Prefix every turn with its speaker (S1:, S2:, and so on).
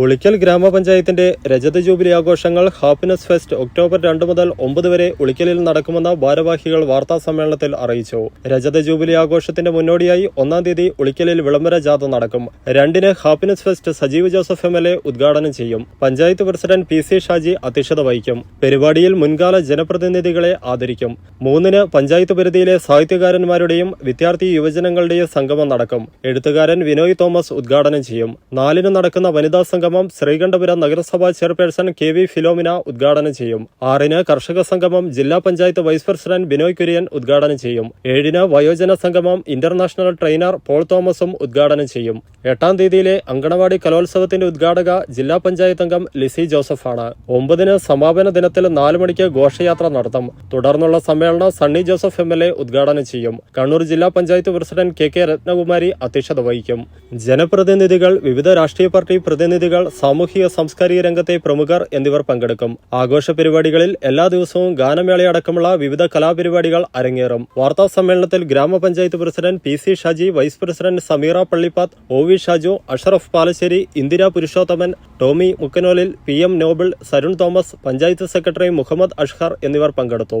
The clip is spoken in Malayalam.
S1: ഉളിക്കൽ ഗ്രാമപഞ്ചായത്തിന്റെ രജത ജൂബിലി ആഘോഷങ്ങൾ ഹാപ്പിനെസ് ഫെസ്റ്റ് ഒക്ടോബർ രണ്ട് മുതൽ ഒമ്പത് വരെ ഉളിക്കലിൽ നടക്കുമെന്ന് ഭാരവാഹികൾ വാർത്താ സമ്മേളനത്തിൽ അറിയിച്ചു. രജത ജൂബിലി ആഘോഷത്തിന്റെ മുന്നോടിയായി ഒന്നാം തീയതി ഉളിക്കലിൽ വിളംബര ജാഥ നടക്കും. രണ്ടിന് happiness fest Sajeev Joseph M L A ഉദ്ഘാടനം ചെയ്യും. Panchayat president P C Shaji അധ്യക്ഷത വഹിക്കും. പരിപാടിയിൽ മുൻകാല ജനപ്രതിനിധികളെ ആദരിക്കും. മൂന്നിന് പഞ്ചായത്ത് പരിധിയിലെ സാഹിത്യകാരന്മാരുടെയും വിദ്യാർത്ഥി യുവജനങ്ങളുടെയും സംഗമം നടക്കും. എഴുത്തുകാരൻ വിനോയ് തോമസ് ഉദ്ഘാടനം ചെയ്യും. നാലിന് നടക്കുന്ന വനിതാ സംഗമം ശ്രീകണ്ഠപുരം നഗരസഭാ ചെയർപേഴ്സൺ കെ വി ഫിലോമിന ഉദ്ഘാടനം ചെയ്യും. ആറിന് കർഷക സംഗമം ജില്ലാ പഞ്ചായത്ത് വൈസ് പ്രസിഡന്റ് ബിനോയ് കുര്യൻ ഉദ്ഘാടനം ചെയ്യും. ഏഴിന് വയോജന സംഗമം ഇന്റർനാഷണൽ ട്രെയിനർ പോൾ തോമസും ഉദ്ഘാടനം ചെയ്യും. എട്ടാം തീയതിയിലെ അങ്കണവാടി കലോത്സവത്തിന്റെ ഉദ്ഘാടക ജില്ലാ പഞ്ചായത്ത് അംഗം ലിസി ജോസഫാണ്. ഒമ്പതിന് സമാപന ദിനത്തിൽ നാല് മണിക്ക് ഘോഷയാത്ര നടത്തും. തുടർന്നുള്ള സമ്മേളനം Sunny Joseph M L A ഉദ്ഘാടനം ചെയ്യും. കണ്ണൂർ ജില്ലാ panchayat president K K Ratnakumari അധ്യക്ഷത വഹിക്കും. ജനപ്രതിനിധികൾ വിവിധ രാഷ്ട്രീയ പാർട്ടി പ്രതിനിധികൾ സാമൂഹിക സാംസ്കാരിക രംഗത്തെ പ്രമുഖർ എന്നിവർ പങ്കെടുക്കും. ആഘോഷ പരിപാടികളിൽ എല്ലാ ദിവസവും ഗാനമേളയടക്കമുള്ള വിവിധ കലാപരിപാടികൾ അരങ്ങേറും. വാർത്താ സമ്മേളനത്തിൽ ഗ്രാമപഞ്ചായത്ത് president P C Shaji vice president Sameera Pallippath O V Shaju Ashraf Palassery Indira Purushothaman Tommy Mukkanolil P M Noble Sarun Thomas panchayat secretary Muhammad Ashhar എന്നിവർ പങ്കെടുത്തു.